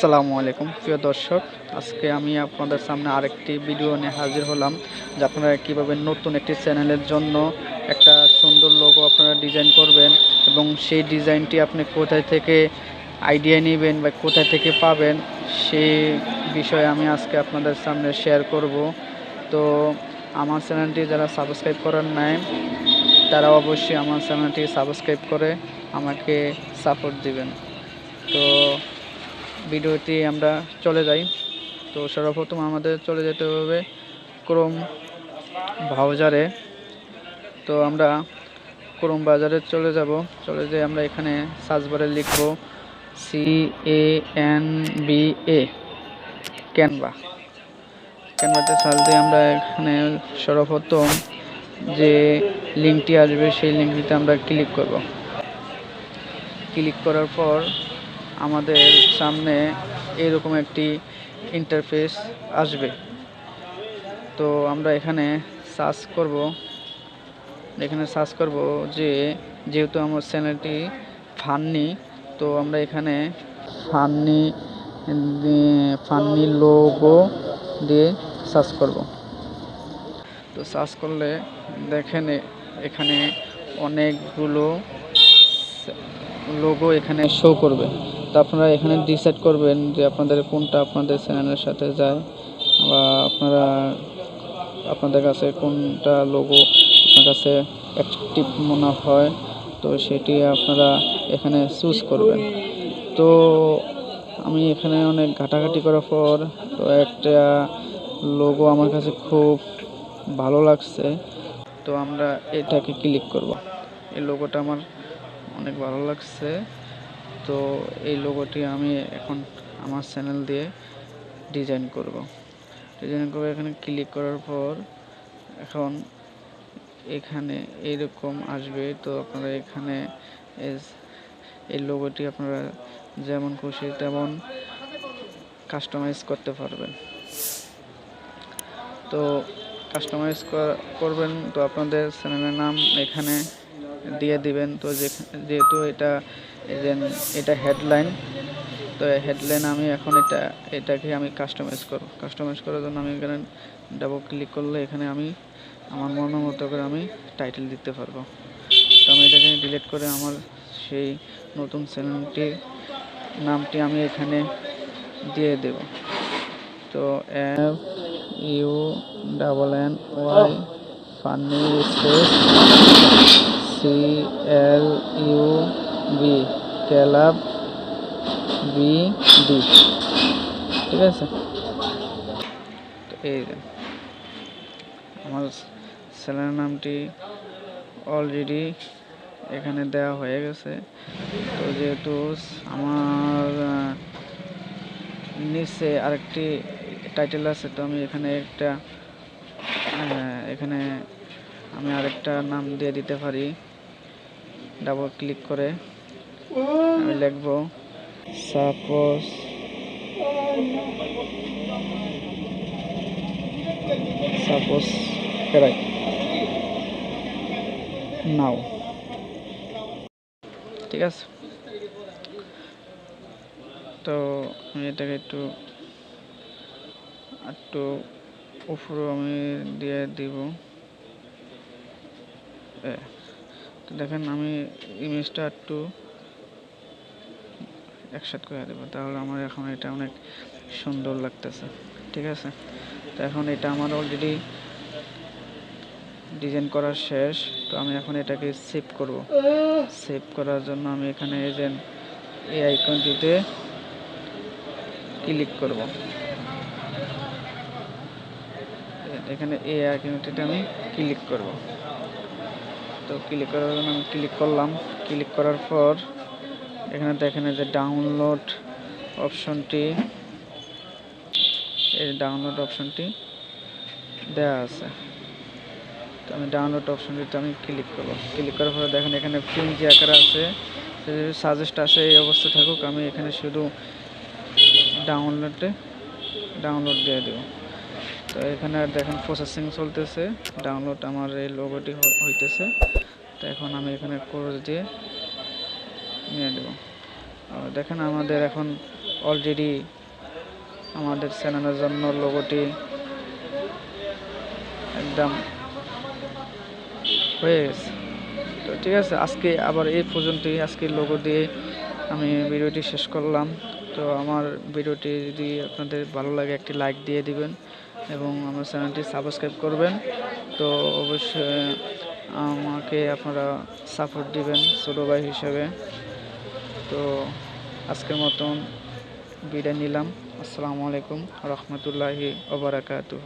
আসসালামু আলাইকুম, প্রিয় দর্শক। আজকে আমি আপনাদের সামনে আরেকটি ভিডিও নিয়ে হাজির হলাম, যে আপনারা কীভাবে নতুন একটি চ্যানেলের জন্য একটা সুন্দর লোগো আপনারা ডিজাইন করবেন এবং সেই ডিজাইনটি আপনি কোথায় থেকে আইডিয়া নেবেন বা কোথায় থেকে পাবেন সেই বিষয়ে আমি আজকে আপনাদের সামনে শেয়ার করব। তো আমার চ্যানেলটি যারা সাবস্ক্রাইব করার নাই, তারা অবশ্যই আমার চ্যানেলটি সাবস্ক্রাইব করে আমাকে সাপোর্ট দিবেন। তো ভিডিওটি আমরা চলে যাই। তো সর্বপ্রথম আমাদের চলে যেতে হবে ক্রোম ব্রাউজারে তো আমরা ক্রোম বাজারে চলে যাব। চলে যেয়ে আমরা এখানে সার্চ বারে লিখব C A N B A Canva ক্যানভাতে search দিয়ে আমরা এখানে সর্বপ্রথম যে লিঙ্কটি আসবে সেই লিঙ্কটিতে আমরা ক্লিক করব। ক্লিক করার পর আমাদের সামনে এরকম একটি ইন্টারফেস আসবে। তো আমরা এখানে সার্চ করব। এখানে সার্চ করব যে, যেহেতু আমার চ্যানেলটি ফান্নি তো আমরা এখানে ফান্নি ফান্নি লোগো দিয়ে সার্চ করব। তো সার্চ করলে দেখেন এখানে অনেকগুলো লোগো এখানে শো করবে। তো আপনারা এখানে ডিসাইড করবেন যে আপনাদের কোনটা আপনাদের চ্যানেলের সাথে যায় বা আপনারা আপনাদের কাছে কোনটা লোগো আপনার কাছে অ্যাক্টিভ মনে হয়, তো সেটি আপনারা এখানে চুজ করবেন। তো আমি এখানে অনেক ঘাটাঘাটি করার পর তো একটা লোগো আমার কাছে খুব ভালো লাগছে, তো আমরা এটাকে ক্লিক করব। এই লোগোটা আমার অনেক ভালো লাগছে। তো এই লোগোটি আমি এখন আমার চ্যানেল দিয়ে ডিজাইন করব। ডিজাইন করে এখানে ক্লিক করার পর এখন এখানে এইরকম আসবে। তো আপনারা এখানে এই লোগোটি আপনারা যেমন খুশি তেমন কাস্টমাইজ করতে পারবেন। তো কাস্টমাইজ করবেন তো আপনাদের চ্যানেলের নাম এখানে দিয়ে দিবেন। তো যেহেতু এটা যে- এটা হেডলাইন তো হেডলাইন আমি এখন এটা, এটাকে আমি কাস্টমাইজ করব। কাস্টমাইজ করার জন্য আমি এখানে ডাবল ক্লিক করলে এখানে আমি আমার মন মতো করে আমি টাইটেল দিতে পারব। তো আমি এটাকে ডিলিট করে আমার সেই নতুন চ্যানেলটির নামটি আমি এখানে দিয়ে দেব। তো F U double N Y funny space C L U B club B D. ঠিক আছে? এই আমার চ্যানেলের নামটি অলরেডি এখানে দেওয়া হয়ে গেছে। তো যেহেতু আমার নিচে আরেকটি টাইটেল আছে, তো আমি এখানে একটা এখানে আমি আরেকটা নাম দিয়ে দিতে পারি। ডাবল ক্লিক করে। আমি লিখব সাপোজ সাপোজ রাইট নাও ঠিক আছে? তো আমি এটাকে একটু একটু উপরে আমি দিয়ে দিব। দেখেন আমি ইমেজটা একটু একসাথে করে দেবো। তাহলে আমার এখন এটা অনেক সুন্দর লাগতেছে। ঠিক আছে? তো এখন এটা আমার অলরেডি ডিজাইন করা শেষ। তো আমি এখন এটাকে সেভ করব। সেভ করার জন্য আমি এখানে এই যে এই আইকনটিতে ক্লিক করব। এ- এখানে এই আইকনটিতে আমি ক্লিক করব। তো ক্লিক করার জন্য আমি ক্লিক করলাম। ক্লিক করার পর এখানে দেখেন যে ডাউনলোড অপশনটি এই ডাউনলোড অপশনটি দেওয়া আছে। তো আমি ডাউনলোড অপশনটিতে আমি ক্লিক করব। ক্লিক করার পরে দেখেন এখানে যে আকারে আছে। সাজেস্ট আছে এই অবস্থা থাকুক, আমি এখানে শুধু ডাউনলোডে ডাউনলোড দিয়ে দেব। তো এখানে আর দেখেন প্রসেসিং চলতেছে। ডাউনলোড আমার এই লোগোটি হইতেছে। তো এখন আমি এখানে করে দিয়ে নিয়ে আর দেখেন আমাদের এখন অলরেডি আমাদের চ্যানেলের জন্য লোগোটি একদম হয়ে গেছে। তো ঠিক আছে, আজকে আবার এই পর্যন্তই। আজকে লোগো দিয়ে আমি ভিডিওটি শেষ করলাম। তো আমার ভিডিওটি যদি আপনাদের ভালো লাগে, একটি লাইক দিয়ে দিবেন এবং আমার চ্যানেলটি সাবস্ক্রাইব করবেন। তো অবশ্যই আমাকে আপনারা সাপোর্ট দিবেন ছোটো ভাই হিসেবে। তো আজকের মতন বিদায় নিলাম। আসসালামু আলাইকুম রহমতুল্লাহি ওবরাকাতুহ